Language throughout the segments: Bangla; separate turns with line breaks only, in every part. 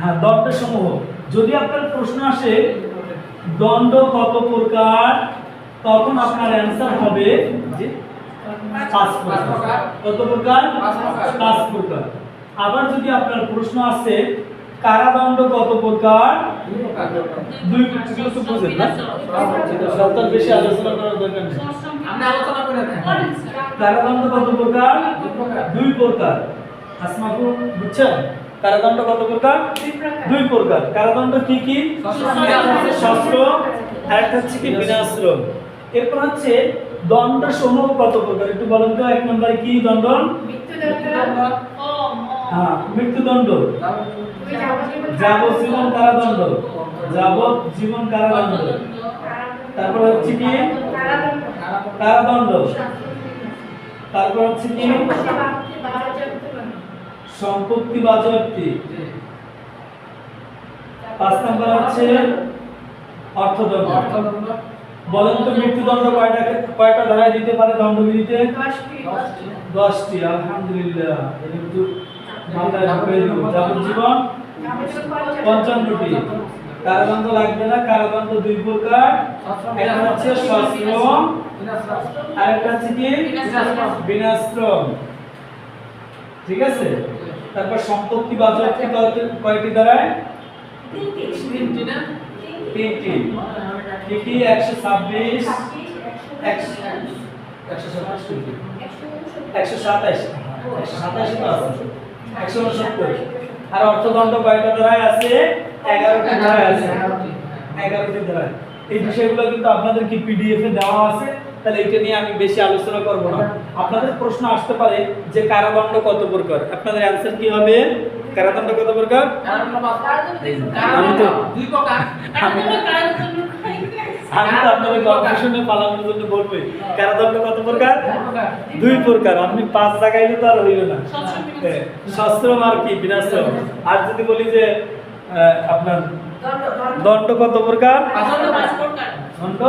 হ্যাঁ দণ্ড সমূহ। যদি আপনার প্রশ্ন আসে দণ্ড কত প্রকার তখন আপনার অ্যান্সার হবে যে পাঁচ প্রকার। কত প্রকার?
পাঁচ প্রকার।
আবার যদি আপনার প্রশ্ন আসে কারাদণ্ড কত প্রকার? দুই প্রকার। তো বুঝেন না। সপ্তাহ বেশি আলোচনা করার দরকার নেই।
আলোচনা করে
কারাদণ্ড কত প্রকার?
দুই প্রকার।
দুই বুঝছেন? কারাদণ্ড কত প্রকার? দুই প্রকার। কারাদণ্ড কি কি? শাস্ত্র। আর একটা হচ্ছে কি বিনাশ্রম। এরপর হচ্ছে দণ্ড সমূহ কত প্রকার? একটু বলেন তো এক নম্বরে কি দণ্ড? হ্যাঁ মৃত্যুদণ্ড। যাবজ্জীবন কারাদণ্ড। যাবজ্জীবন কারাদণ্ড। তারপর হচ্ছে কি? কারাদণ্ড। তারপর হচ্ছে কি? সম্পত্তি বাজেয়াপ্তি পাঁচ নম্বর হচ্ছে অর্থদণ্ড।
অর্থদণ্ড।
বলেন তো মৃত্যুদণ্ড কয়টা কয়টা ধারায় দিতে পারে দণ্ডবিধিতে? দশটি। আলহামদুলিল্লাহ। কিন্তু মাথায় দেব যাবজ্জীবন? পঞ্চান্নটি। কারাদণ্ড লাগবে না কারাদণ্ড দুই প্রকার। একটা হচ্ছে সশ্রম আর একটা হচ্ছে কি? বিনাশ্রম ঠিক আছে? তারপর সম্পত্তি বাজেয়াপ্তি কয়টি- কয়টি দ্বারায়
তিনটি না?
তিনটি। একশো ছাব্বিশ একশো একশো সাতাশ একশো সাতাশ একশো সাতাশ তো আছে। একশো উনসত্তর। আর অর্থদণ্ড কয়টা ধারায় আছে? এগারোটি ধারায় আছে। এগারোটি ধারায় এই বিষয়গুলো কিন্তু আপনাদের কি পিডিএফ এ দেওয়া আছে? তাহলে এটা নিয়ে আমি বেশি আলোচনা করব না। আপনাদের প্রশ্ন আসতে পারে যে কারাদণ্ড কত প্রকার? আপনাদের অ্যানসার কি হবে? কারাদণ্ড কত প্রকার? আমি তো-
দুই প্রকার।
আমি তো আপনাদের কনফিউশনে পালানোর জন্য বলবোই কারাদণ্ড কত প্রকার?
দুই প্রকার।
আপনি পাঁচ লাগাইলে তো আর হইল না। হ্যাঁ, সশ্রম আর কি? বিনাশ্রম আর যদি বলি যে আপনার দণ্ড কত প্রকার। দণ্ড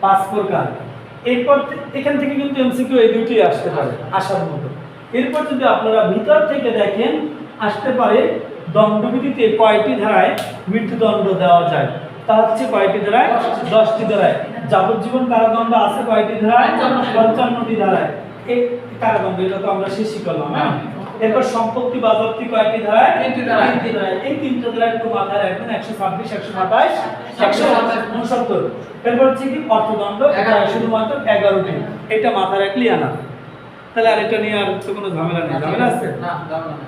পাঁচ প্রকার। এরপর এখান থেকে কিন্তু এমসিকিউ এই দুটি আসতে পারে, আসার মতো। এরপর যদি আপনারা ভিতর থেকে দেখেন, আসতে পারে দণ্ডবিধিতে কয়টি ধারায় মৃত্যুদণ্ড দেওয়া যায়? তা হচ্ছে কয়টি ধারায়? দশটি ধারায়। যাবজ্জীবন কারাদণ্ড আছে কয়টি ধারায়? পঞ্চান্নটি ধারায়। এই কারাদণ্ড, এটা তো আমরা শেষই করলাম হ্যাঁ? এরপর সম্পত্তি বাজপ্তি কয়টি ধারায়
তিনটি ধারায়।
তিনটি ধারায়। এই তিনটি ধারায় একটু মাথায় রাখবেন একশো ছাব্বিশ একশো সাতাশ একশো উনসত্তর। এরপর হচ্ছে কি অর্থদণ্ড এটা শুধুমাত্র 11 দিন। এটা মাথায় রাখলি আনা তাহলে আর এটা নিয়ে আর কোনো ঝামেলা নেই। ঝামেলা আছে।
না ঝামেলা না